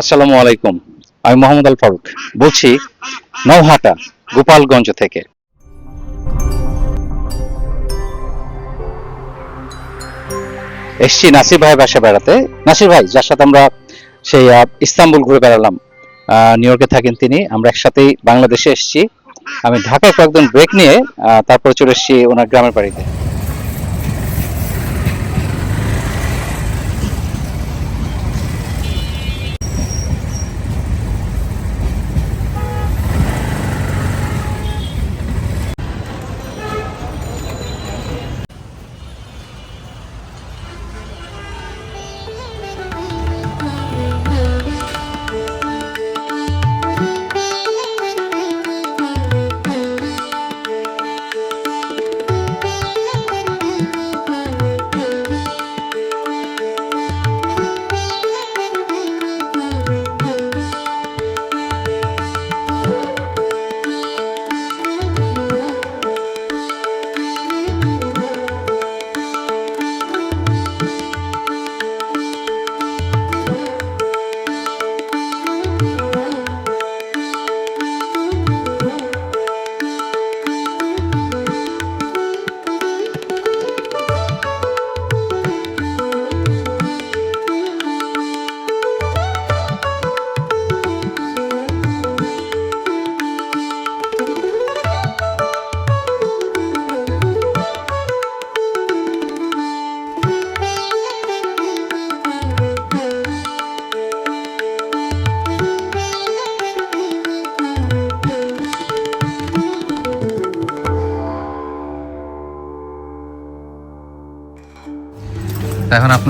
আসসালামু আলাইকুম। আমি মোহাম্মদ আল ফারুক। বলছি নওহাটা, গোপালগঞ্জ থেকে। এসছি নাসির ভাই বাসা বেড়াতে। নাসির ভাই, যার সাথে আমরা সেই ইস্তাম্বুল ঘুরে বেড়ালাম নিউ ইয়র্কে থাকেন তিনি। আমরা একসাথেই বাংলাদেশে এসেছি। আমি ঢাকায় কয়েকদিন ব্রেক নিয়ে তারপরে চলে এসেছি ওনার গ্রামের বাড়িতে।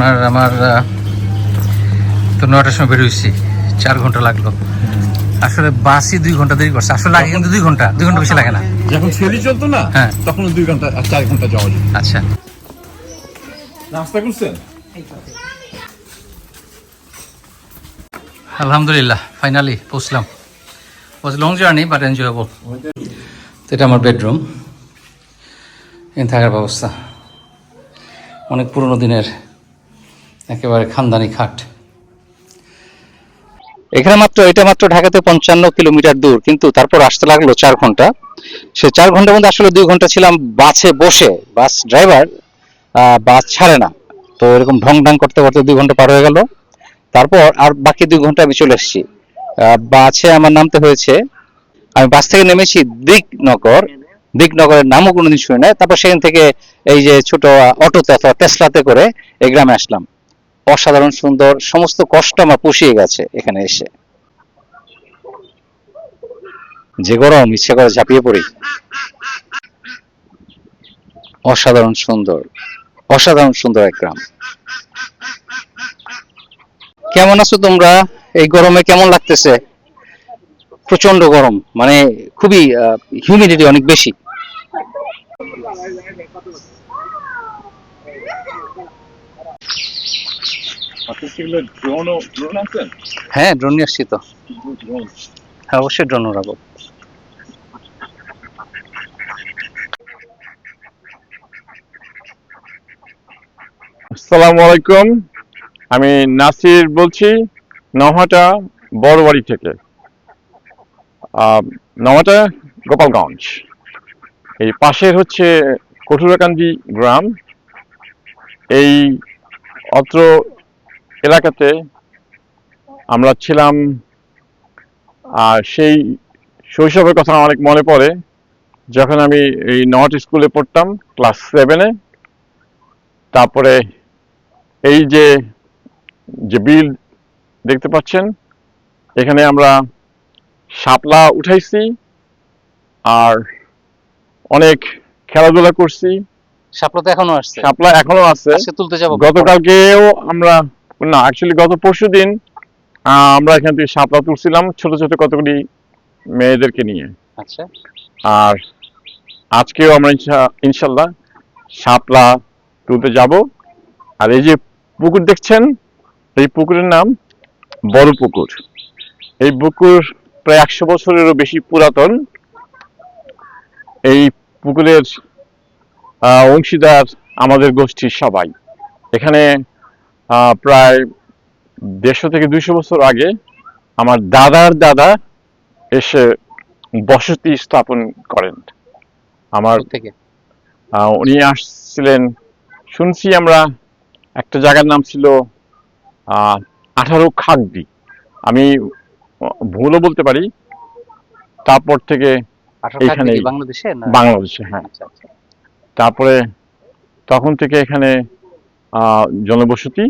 আপনার আমার তো নটার সময় বেরোইছি চার ঘণ্টা লাগল। আসলে বাসই দুই ঘণ্টা দেরি করছে। আসলে লাগে কিন্তু দুই ঘণ্টা। দুই ঘণ্টা বেশি লাগে না। যখন ফেরি চলতো না হ্যাঁ। তখন দুই ঘণ্টা চার ঘণ্টা যাওয়া যেত আচ্ছা। নাস্তা করছেন? আলহামদুলিল্লাহ ফাইনালি পৌঁছলাম। Was long journey but enjoyable তো এটা আমার বেডরুম এখানে থাকার ব্যবস্থা। অনেক পুরনো দিনের একেবারে খানদানি খাট। এখানে মাত্র, এটা মাত্র ঢাকাতে পঞ্চান্ন কিলোমিটার দূর, কিন্তু তারপর আসতে লাগল চার ঘণ্টা। সে চার ঘণ্টার মধ্যে আসলে দুই ঘণ্টা ছিলাম বাসে বসে, বাস ড্রাইভার বাস ছাড়ে না। তো এরকম ঢং ঢং করতে করতে দুই ঘণ্টা পার হয়ে গেল। তারপর আর বাকি দুই ঘণ্টা আমি চলে এসেছি। বাসে আমার নামতে হয়েছে। আমি বাস থেকে নেমেছি দিকনগর। দিকনগরের নামও কোনোদিন শুনে নাই। তারপর সেখান থেকে এই যে ছোট অটোতে অথবা টেসলাতে করে এই গ্রামে আসলাম। অসাধারণ, সুন্দর, সমস্ত কষ্ট আমার পুষিয়ে গেছে এখানে এসে। যে গরম, ইচ্ছে করে ঝাঁপিয়ে পড়ি। অসাধারণ, সুন্দর অসাধারণ, সুন্দর এক গ্রাম। কেমন আছো তোমরা? এই গরমে কেমন লাগতেছে? প্রচণ্ড গরম মানে খুবই হিউমিডিটি অনেক বেশি। ড্রোন আছেন হ্যাঁ ড্রোন নিয়ে আসছি তো। ড্রোন হ্যাঁ অবশ্যই ড্রোন উড়াবো আসসালামু আলাইকুম। আমি নাসির বলছি নহাটা বড়বাড়ি থেকে। আহ, নহাটা গোপালগঞ্জ। এই পাশের হচ্ছে কঠুরাকান্দি গ্রাম। এই অত্র এলাকাতে আমরা ছিলাম আর সেই শৈশবের কথা অনেক মনে পড়ে। যখন আমি এই নট স্কুলে পড়তাম ক্লাস সেভেনে তারপরে এই যে যে বিল দেখতে পাচ্ছেন এখানে আমরা শাপলা উঠাইছি আর অনেক খেলাধুলা করছি। সাপলা তো এখনও আসছে। শাপলা এখনও আছে। তুলতে যাব। গতকালকেও আমরা না অ্যাকচুয়ালি গত পরশু দিন আমরা এখান থেকে শাপলা তুলছিলাম ছোট ছোট কতগুলি মেয়েদেরকে নিয়ে। আচ্ছা। আর আজকেও আমরা ইনশাল্লাহ শাপলা তুলতে যাব। আর এই যে পুকুর দেখছেন এই পুকুরের নাম বড় পুকুর। এই পুকুর প্রায় একশো বছরেরও বেশি পুরাতন। এই পুকুরের অংশীদার আমাদের গোষ্ঠীর সবাই। এখানে প্রায় দেড়শো থেকে দুইশো বছর আগে আমার দাদার দাদা এসে বসতি স্থাপন করেন। আমার থেকে? উনি আসছিলেন শুনছি আমরা একটা জায়গার নাম ছিল আহ, আঠারো খাগদি আমি ভুলও বলতে পারি তারপর থেকে এখানে বাংলাদেশে বাংলাদেশে হ্যাঁ। আচ্ছা আচ্ছা। তারপরে তখন থেকে এখানে জনবসতি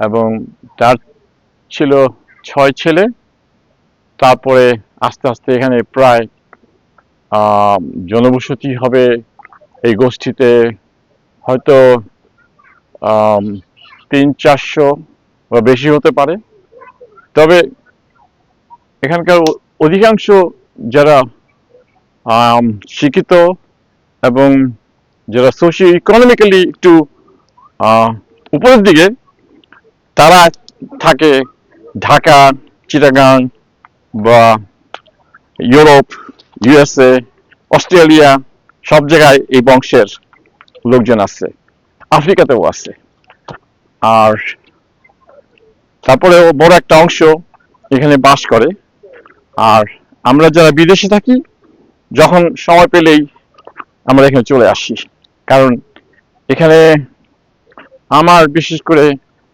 এবং তার ছিল ছয় ছেলে। তারপরে আস্তে আস্তে এখানে প্রায় জনবসতি হবে এই গোষ্ঠীতে। হয়তো তিন চারশো বা বেশি হতে পারে। তবে এখানকার অধিকাংশ যারা শিক্ষিত এবং যারা সোশিও ইকোনমিক্যালি একটু উপরের দিকে তারা থাকে ঢাকা, চিটাগাং বা ইউরোপ, ইউএসএ, অস্ট্রেলিয়া, সব জায়গায় এই বংশের লোকজন আছে, আফ্রিকাতেও আছে। আর তারপরে বড় একটা অংশ এখানে বাস করে। আর আমরা যারা বিদেশে থাকি, যখন সময় পেলেই আমরা এখানে চলে আসি। কারণ এখানে আমার বিশেষ করে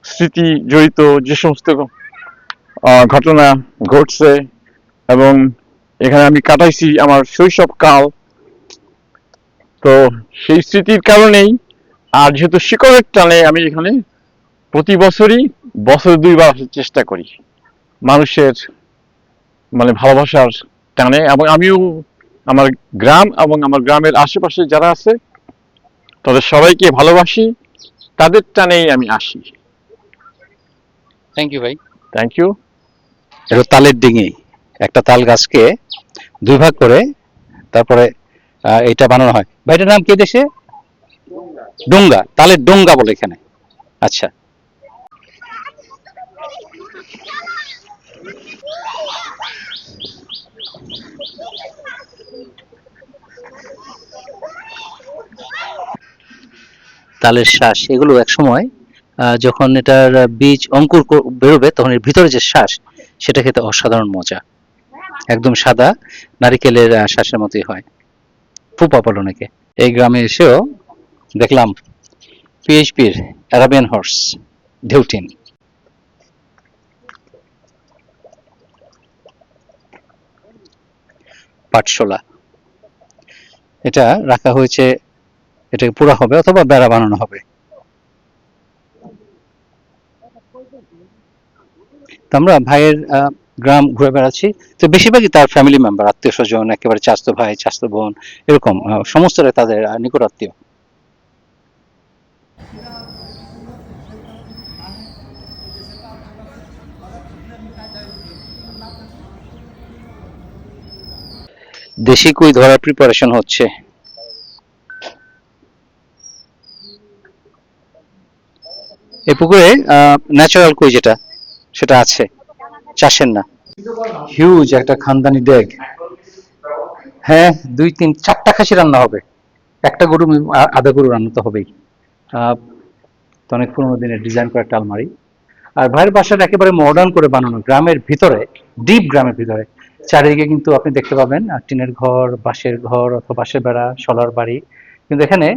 স্মৃতি জড়িত যে সমস্ত ঘটনা ঘটছে এবং এখানে আমি কাটাইছি আমার শৈশবকাল। তো সেই স্মৃতির কারণেই আর যেহেতু শিকড়ের টানে আমি এখানে প্রতি বছরই বছরে দুইবার আসার চেষ্টা করি মানুষের মানে ভালোবাসার টানে এবং আমিও আমার গ্রাম এবং আমার গ্রামের আশেপাশে যারা আছে, তাদের সবাইকে ভালোবাসি। তাদের টানেই আমি আসি। থ্যাংক ইউ ভাই। থ্যাংক ইউ এটা তালের ডিঙি। একটা তাল গাছকে দুই ভাগ করে তারপরে এটা বানানো হয়। ভাইটার নাম কি দেশে? ডোঙ্গা। তালের ডোঙ্গা বলে এখানে। আচ্ছা। তালের শ্বাস, এগুলো এক সময় যখন এটার বীজ অঙ্কুর বেরোবে, তখন এর ভিতরে যে শ্বাস, সেটা খেতে অসাধারণ মজা। একদম সাদা, নারিকেলের শ্বাসের মতোই হয়। ফুপা বলো নাকি? এই গ্রামে এসেও দেখলাম পিএইচপির অ্যারাবিয়ান হর্স ঢেউটিন পাটশোলা। এটা রাখা হয়েছে এটাকে পুরা হবে অথবা বেড়া বানানো হবে। আমরা ভাইয়ের গ্রাম ঘুরে বেড়াচ্ছি। তো বেশিরভাগই তার ফ্যামিলি মেম্বার আত্মীয় স্বজন, একেবারে চাস্তো ভাই, চাস্তো বোন, এরকম সমস্তটাই তাদের নিকট আত্মীয়। দেশি কুই ধরার প্রিপারেশন হচ্ছে। এই পুকুরে ন্যাচারাল কুই যেটা সেটা আছে। চাষের না। হিউজ একটা খানদানি ডেগ হ্যাঁ দুই তিন চারটা খাসি রান্না হবে। একটা গরু আধা গরু রান্না তো হবেই। তো অনেক পুরোনো দিনের ডিজাইন করা একটা আলমারি। আর ভাইয়ের বাসাটা একেবারে মডার্ন করে বানানো গ্রামের ভিতরে ডিপ গ্রামের ভিতরে। চারিদিকে কিন্তু আপনি দেখতে পাবেন টিনের ঘর বাঁশের ঘর অথবা বাঁশের বেড়া শলার বাড়ি। কিন্তু এখানে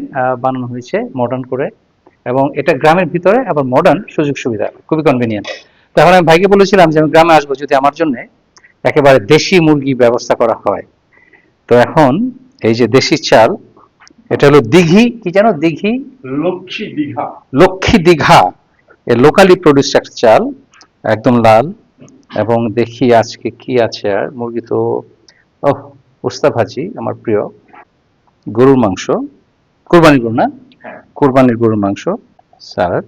বানানো হয়েছে মডার্ন করে এবং এটা গ্রামের ভিতরে আবার মডার্ন সুযোগ সুবিধা খুবই কনভিনিয়েন্ট তখন আমি ভাইকে বলেছিলাম যে আমি গ্রামে আসব যদি আমার জন্য একেবারে দেশি মুরগি ব্যবস্থা করা হয়। তো এখন এই যে দেশি চাল এটা হলো দিঘি কি জানো দিঘি? লক্ষ্মী দীঘা। লক্ষ্মী দীঘা এ লোকালি প্রডিউসড একটা চাল একদম লাল। এবং দেখি আজকে কি আছে আর মুরগি তো ওহ উস্তা ভাজি আমার প্রিয়। গরুর মাংস। কোরবানির গরু না। কোরবানির গরুর মাংস স্যালাড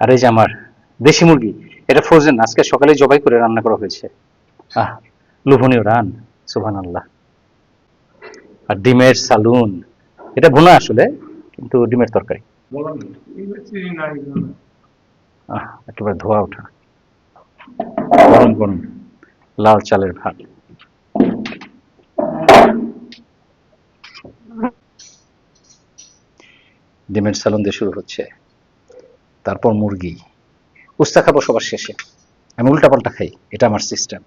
আর এই যে আমার দেশি মুরগি, এটা ফ্রোজেন আজকে সকালে জবাই করে রান্না করা হয়েছে। আহ, লোভনীয় রান সুবহান আল্লাহ আর ডিমের সালুন এটা ভুনা আসলে, কিন্তু ডিমের তরকারি। একেবারে ধোয়া ওঠা। গরম গরম, লাল চালের ভাত। ডিমের সালন দিয়ে শুরু হচ্ছে। তারপর মুরগি। উস্তা খাব সবার শেষে। আমি উল্টাপাল্টা খাই এটা আমার সিস্টেম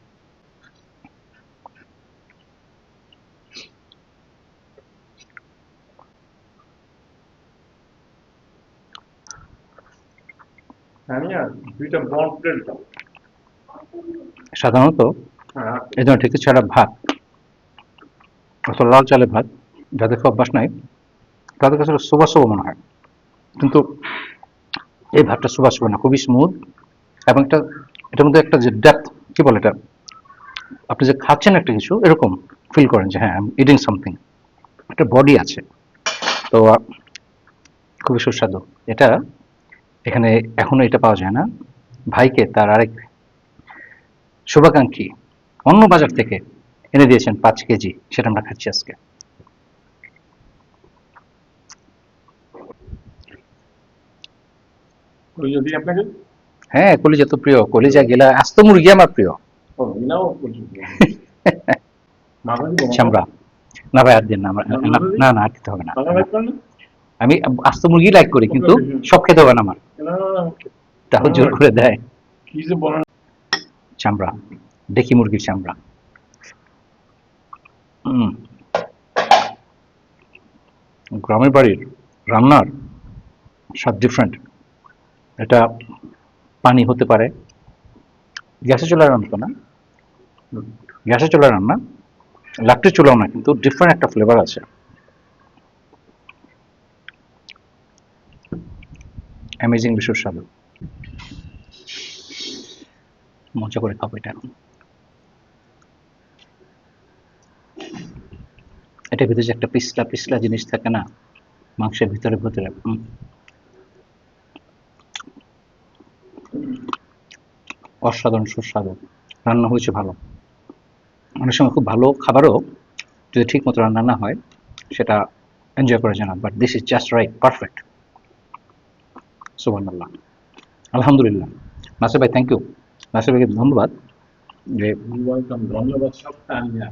সাধারণত হ্যাঁ এই জন্য ঠিক ছাড়া ভাত অথবা লাল চালের ভাত যাদের খুব অভ্যাস নাই তাদের কাছে সুবা সুবা মনে হয়। কিন্তু এই ভাতটা সুবা সুবা না, খুবই স্মুথ এবং একটা, এটার মধ্যে একটা যে ডেপথ কি বলে এটা? আপনি যে খাচ্ছেন একটা কিছু, এরকম ফিল করেন যে হ্যাঁ ইটিং সামথিং একটা বডি আছে। তো খুবই সুস্বাদু। এটা এখানে এখনও এটা পাওয়া যায় না। ভাইকে তার আরেক শুভাকাঙ্ক্ষী অন্য বাজার থেকে এনে দিয়েছেন পাঁচ কেজি, সেটা আমরা খাচ্ছি আজকে। আপনাকে? হ্যাঁ কলিজা তো প্রিয় কলিজা গেলা আস্ত মুরগি আমার প্রিয়। চামড়া না ভাই আর দিন না না না আর হবে না। আমি আস্ত মুরগি লাইক করি কিন্তু সব খেতে হবে না আমার। তাও জোর করে দেয়। কি যে বলেন চামড়া দেখি মুরগির চামড়া গ্রামের বাড়ির রান্নার সব ডিফারেন্ট এটা পানি হতে পারে। গ্যাসে চুলা রান্না না। গ্যাসে চুলা রান্না। লাকড়ি চুলাও না, কিন্তু ডিফারেন্ট একটা ফ্লেভার আছে। অ্যামেজিং বিশুর স্বাদ। মজা করে খাব এটা এখন। এটার ভিতরে যে একটা পিছলা পিছলা জিনিস থাকে না, মাংসের ভিতরে ভিতরে অসাধারণ সুস্বাদু। রান্না হয়েছে ভালো। অনেক সময় খুব ভালো খাবারও যদি ঠিক মতো রান্না না হয় সেটা এনজয় করা যায় না but this is just right perfect সুবাহ আলহামদুলিল্লাহ। নাসির ভাই থ্যাংক ইউ নাসির ভাইকে ধন্যবাদ যে ওয়েলকাম ধন্যবাদ সব তানিয়া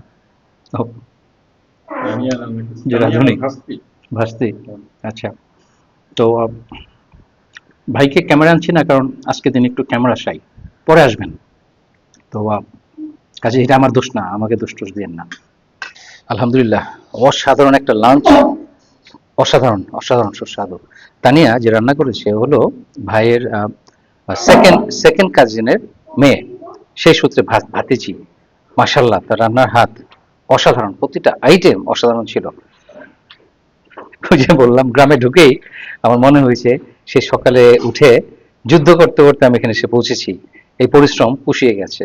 তানিয়া যে তানিয়া ভাস্তি। ভাস্তি? আচ্ছা। তো ভাইকে ক্যামেরা আনছি না কারণ আজকে দিন একটু ক্যামেরা চাই পরে আসবেন। তো, কাজে এটা আমার দোষ না, আমাকে দোষ টোষ দিয়েন না। আলহামদুলিল্লাহ, অসাধারণ একটা লাঞ্চ অসাধারণ অসাধারণ, সুস্বাদু। তানিয়া যে রান্না করেছে হলো ভাইয়ের সেকেন্ড সেকেন্ড কাজিনের মেয়ে। সেই সূত্রে ভাত ভাতিজি। মাসাল্লাহ তার রান্নার হাত অসাধারণ, প্রতিটা আইটেম অসাধারণ ছিল। যে বললাম, গ্রামে ঢুকেই আমার মনে হয়েছে, সে সকালে উঠে যুদ্ধ করতে করতে আমি এখানে এসে পৌঁছেছি। এই পরিশ্রম পুষিয়ে গেছে,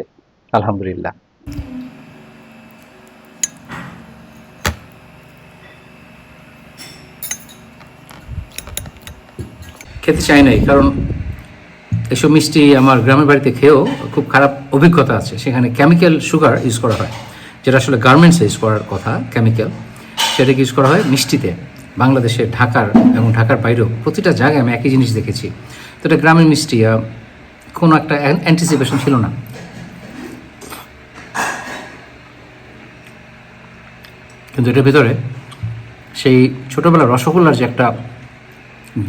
আলহামদুলিল্লাহ। খেতে চাই নাই, কারণ এসব মিষ্টি আমার গ্রামের বাড়িতে খেয়েও খুব খারাপ অভিজ্ঞতা আছে। সেখানে কেমিক্যাল সুগার ইউজ করা হয়, যেটা আসলে গার্মেন্টসে ইউজ করার কথা কেমিক্যাল সেটাকে ইউজ করা হয়? মিষ্টিতে। বাংলাদেশে ঢাকার এবং ঢাকার বাইরেও প্রতিটা জায়গায় আমি একই জিনিস দেখেছি। তো এটা গ্রামের মিষ্টি কোনো একটা অ্যান্টিসিপেশন ছিল না। কিন্তু এটার ভিতরে সেই ছোটবেলার রসগোল্লার যে একটা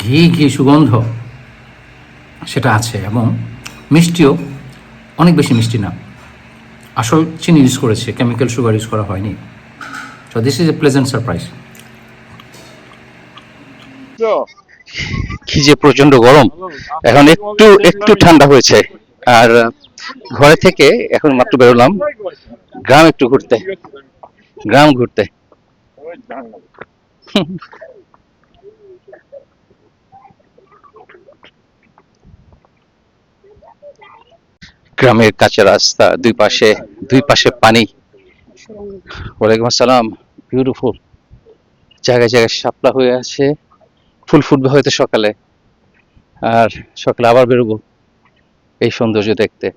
ঘি ঘি সুগন্ধ, সেটা আছে এবং মিষ্টিও অনেক বেশি মিষ্টি না। আসল চিনি ইউজ করেছে কেমিক্যাল সুগার ইউজ করা হয়নি। So this is a pleasant surprise কি যে প্রচণ্ড গরম। এখন একটু একটু ঠান্ডা হয়েছে। আর, ঘরে থেকে এখন মাত্র বেরোলাম। গ্রাম একটু ঘুরতে। গ্রাম ঘুরতে। গ্রামের কাঁচা রাস্তা, দুই পাশে দুই পাশে পানি। ওয়ালাইকুম আসসালাম। বিউটিফুল। জায়গায় জায়গায় শাপলা হয়ে আছে। ফুল ফুটবে হয়তো সকালে। আর সকালে আবার বেরোবো এই সৌন্দর্য দেখতে।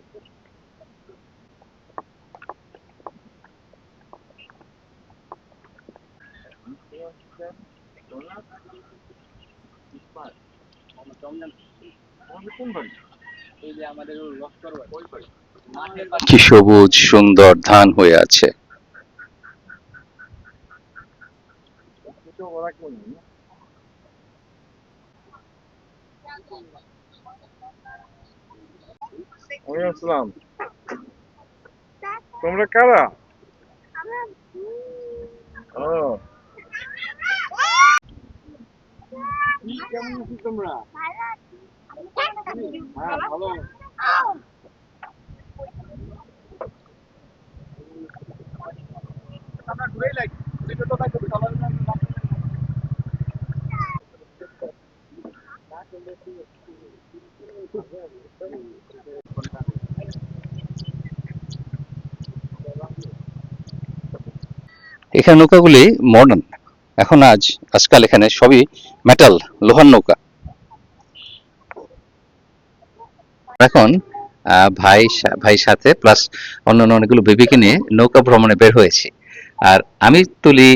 কি সবুজ সুন্দর ধান হয়ে আছে কিছু ওরা কেউ নেই না? ওয়ালাইকুম আসসালাম। তোমরা কারা? কেমন আছো তোমরা ভালো এখানে নৌকাগুলি মডার্ন এখন আজ, আজকাল এখানে সবই মেটাল লোহার নৌকা। এখন ভাই ভাই সাথে প্লাস অন্যান্য অনেকগুলো বেবিকে নিয়ে নৌকা ভ্রমণে বের হয়েছি। আর আমি তুলি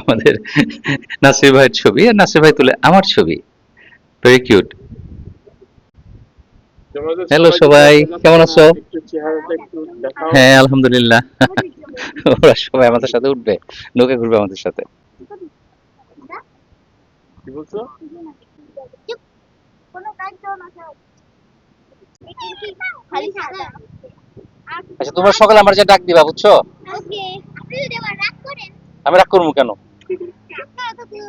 আমাদের নাসির ভাইয়ের ছবি, আর নাসির ভাই তুলে আমার ছবি। ভেরি কিউট Hello সবাই, কেমন আছো? হ্যাঁ আলহামদুলিল্লাহ। ওরা সবাই আমাদের সাথে উঠবে। নৌকা ঘুরবে আমাদের সাথে। কি বলছো? কোনো কাজ দাও না স্যার খালি সাদা আচ্ছা তোমরা সকালে আমার যে ডাক দিবা বুঝছ? আমি রাগ করব কেন আপনারা তো কেউ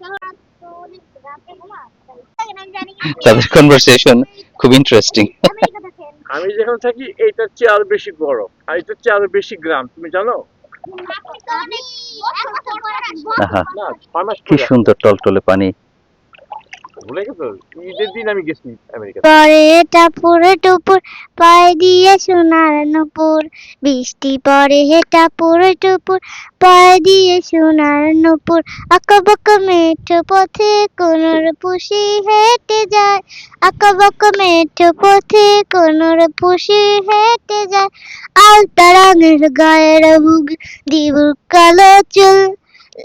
শহর তো অনেক রাতে ঘুমা তাই না জানি তাদের কনভারসেশন খুব ইন্টারেস্টিং আমি যেখানে থাকি এইটার চেয়ে আরও বেশি বড় আর এটার চেয়ে আরও বেশি গ্রাম তুমি জানো? কি সুন্দর টলটলে পানি। ভুলে গেছো? ঈদের দিন আমি গেছি আমেরিকা পরে টাপুরে টুপুর পায়ে দিয়ে সোনার নুপুর, বৃষ্টি পরে হেটা পুরে টুপুর পায়ে দিয়ে সোনার নুপুর, আঁকাবাঁক মেঠো পথে কোনর পুষি হেঁটে যায়, আঁকাবাঁক মেঠো পথে কোনর পুষি হেঁটে যায়, আলতা রঙের গায়ের বুক দিবুর কালো চুল,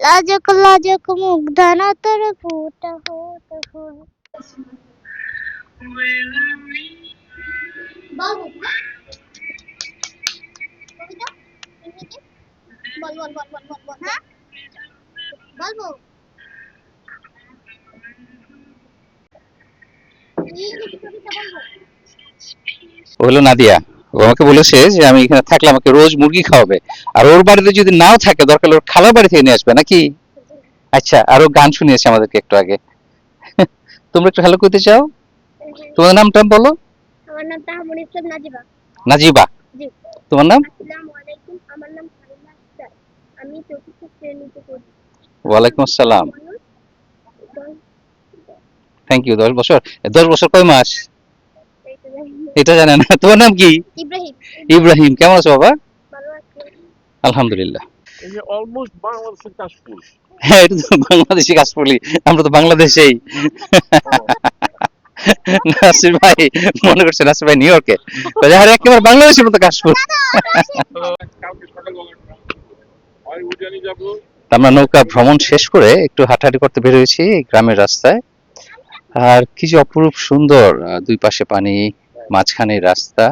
লাজক লাজক মুখ ধানা তোর ফুটা বল বল বল। হ্যাঁ? বলব হলো নাদিয়া। ও আমাকে বলেছে যে আমি এখানে থাকলে আমাকে রোজ মুরগি খাওয়াবে। আর ওর বাড়িতে যদি নাও থাকে দরকার হলে ওর খালার বাড়ি থেকে নিয়ে আসবে নাকি? আচ্ছা আরও গান শুনিয়েছে আমাদেরকে একটু আগে। তোমরা একটু হ্যালো করতে চাও? তোমার নামটা বলো। আমার নাম তাহমুল ইসলাম নাজিবা। নাজিবা। জি। তোমার নাম? আসসালামু আলাইকুম আমার নাম সারিমা আক্তার। আমি চতুর্থ শ্রেণীতে পড়ি। ওয়ালাইকুম আসসালাম। থ্যাংক ইউ দশ বছর। দশ বছর কয় মাস। এটা জানে না। তোমার নাম কি? ইব্রাহিম। ইব্রাহিম। কেমন আছো বাবা? ভালো আছে। আলহামদুলিল্লাহ। এই যে অলমোস্ট বাংলাদেশের কাশফুল। হ্যাঁ এটা তো বাংলাদেশি কাশফুলি আমরা তো বাংলাদেশেই। নাসির ভাই, মনে করছে নাসির ভাই নিউ ইয়র্কে আরে একেবারে বাংলাদেশের মতো কাশফুল আমরা নৌকা ভ্রমণ শেষ করে একটু হাঁটাহাঁটি করতে বের হয়েছি গ্রামের রাস্তায়। আর কি যে অপরূপ সুন্দর দুই পাশে পানি, মাঝখানে রাস্তা।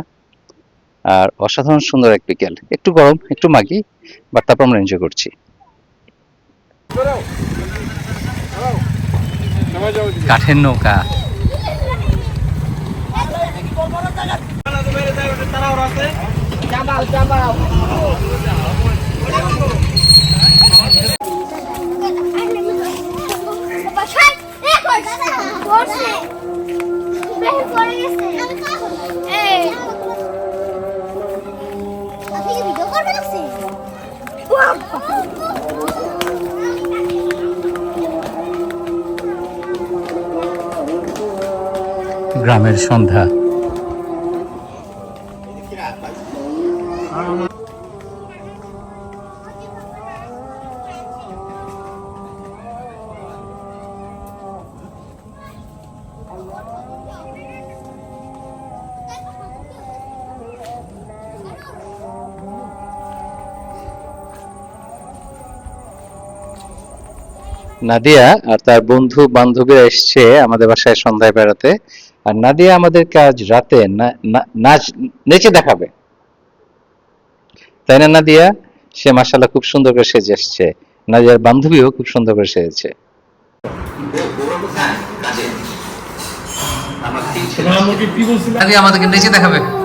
আর অসাধারণ সুন্দর এক বিকেল। একটু গরম, একটু মাগি বাট তারপর আমরা এনজয় করছি। সময় নৌকা। কাঠের নৌকা গ্রামের সন্ধ্যা। নাদিয়া আর তার বন্ধু বান্ধবীরা এসছে আমাদের বাসায় সন্ধ্যায় বেড়াতে। আর নাদিয়া আমাদেরকে আজ রাতে না- না- নাচ নেচে দেখাবে। তাই না নাদিয়া? সে মাসাল্লাহ খুব সুন্দর করে সেজে এসছে। নাদিয়ার বান্ধবীও খুব সুন্দর করে সেজেছে। আমাদেরকে নেচে দেখাবে।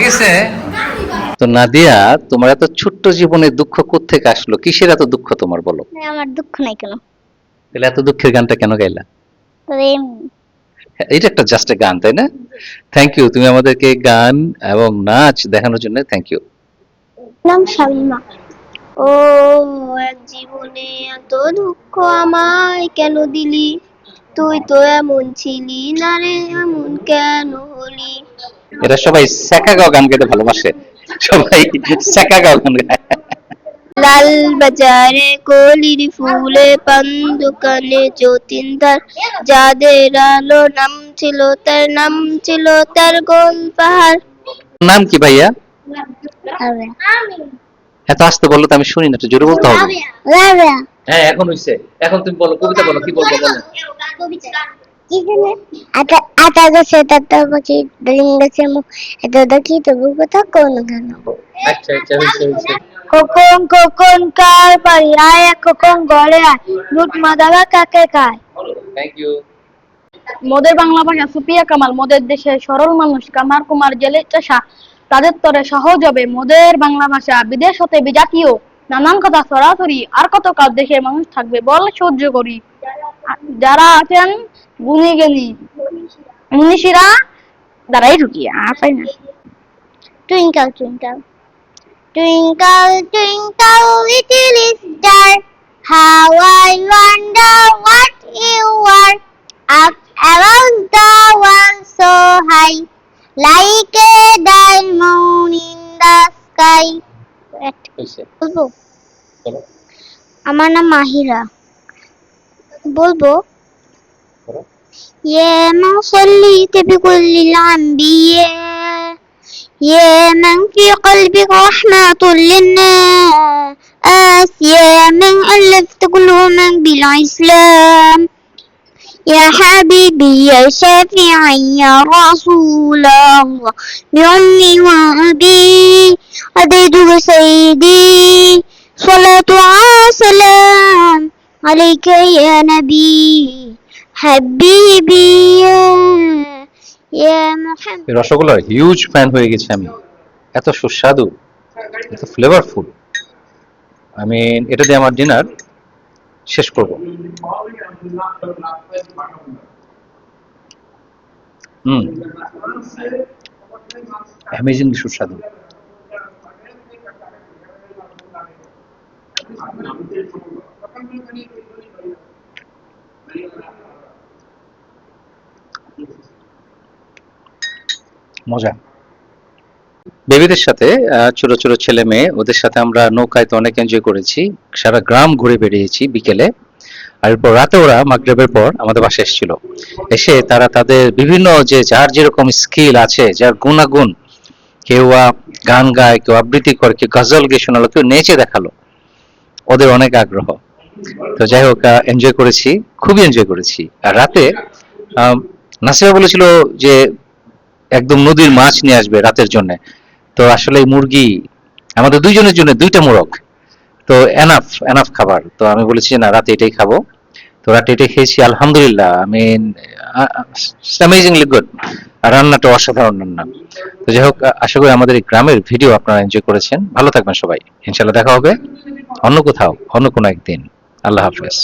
হয়ে গেছে। তো নাদিয়া তোমার এত ছোট্ট জীবনে দুঃখ কোত্থেকে আসলো? কিসের এত দুঃখ তোমার বলো? আমার দুঃখ নাই কেন? তাহলে এত দুঃখের গানটা কেন গাইলা? এটা একটা জাস্ট গান তাই না? থ্যাংক ইউ তুমি আমাদেরকে গান এবং নাচ দেখানোর জন্য থ্যাংক ইউ নাম শামিমা ও এক জীবনে এত দুঃখ আমায় কেন দিলি? তুই তো এমন ছিলি না রে এমন কেন হলি? এরা সবাই স্যাকা গাও গান গাইতে ভালোবাসে। সবাই স্যাকা গাও গান গায়। লাল বাজারে কলির ফুলে পান দোকানে যতীন্দার। যাদের আলো নাম ছিল তার নাম ছিল তার গোল পাহাড়। নাম কি ভাইয়া? এত আসতে বলল তো আমি শুনি না একটু জোরে বলতে হবে। হ্যাঁ এখন হইছে। এখন তুমি বলো কবিতা বলো কি বলব বলো? আটা গেছে তাতে পাখি ডিম গেছে মুখ এত দেখি তবু কোথাও কোন গান? আচ্ছা আচ্ছা হইছে হইছে। খোকন খোকন কার বাড়ি আয় এক খোকন আয় লুট মাদাবা কাকে খায়? থ্যাংক ইউ মোদের বাংলা ভাষা সুপিয়া কামাল মোদের দেশের সরল মানুষ কামার কুমার জেলে চাষা তাদের তরে সহজ হবে। মোদের বাংলা ভাষা বিদেশ হতে বিজাতীয়। নানান কথা সরাসরি আর কত কাজ দেশের মানুষ থাকবে বল সহ্য করি যারা আছেন গুণী জ্ঞানী মনীষীরা দ্বারাই ঢুকি আর পাই না Twinkle, twinkle. Twinkle, twinkle, little star. How I wonder what you are. Up above the one so high. Like a diamond in the sky. হইছে বলবো বলো আমার নাম মাহিরা বলবো বলো يا من صليت بكل الأنبياء يا من في قلبك رحمة للناس يا من ألفت قلوبهم بالإسلام يا حبيبي يا شافعي يا رسول الله بأمي وأبي أديتك سيدي صلاة وسلام عليك يا نبي حبيبي يا يا محمد এই রসগোল্লার হিউজ ফ্যান হয়ে গেছি আমি এত সুস্বাদু এত ফ্লেভারফুল আমি এটা দিয়ে আমার ডিনার শেষ করব সুস্বাদু। মজা। বেবিদের সাথে ছোট ছোট ছেলে মেয়ে, ওদের সাথে আমরা নৌকায় তো অনেক এনজয় করেছি। সারা গ্রাম ঘুরে বেরিয়েছি বিকেলে। আর এরপর রাতে ওরা মাগরেবের পর আমাদের বাসায় এসেছিল। এসে তারা তাদের বিভিন্ন যে, যার যেরকম স্কিল আছে, যার গুণাগুণ, কেউ গান গায়, কেউ আবৃত্তি করে, কেউ গজল গিয়ে শোনালো, কেউ নেচে দেখাল, ওদের অনেক আগ্রহ। তো যাই হোক এনজয় করেছি, খুবই এনজয় করেছি। আর রাতে নাসিমা বলেছিল যে, একদম নদীর মাছ নিয়ে আসবে রাতের জন্য। তো আসলে মুরগি, আমাদের দুইজনের জন্য দুইটা মোরগ। তো এনাফ এনাফ খাবার। তো আমি বলেছি না, রাতে এটাই খাব। তো রাতে এটাই খেয়েছি, আলহামদুলিল্লাহ। আমি অ্যামেজিংলি গুড রান্নাটা অসাধারণ রান্না। তো যাই হোক আশা করি আমাদের গ্রামের ভিডিও আপনারা এনজয় করেছেন। ভালো থাকবেন সবাই। ইনশাল্লাহ দেখা হবে অন্য কোথাও, অন্য কোনো একদিন। আল্লাহ হাফেজ।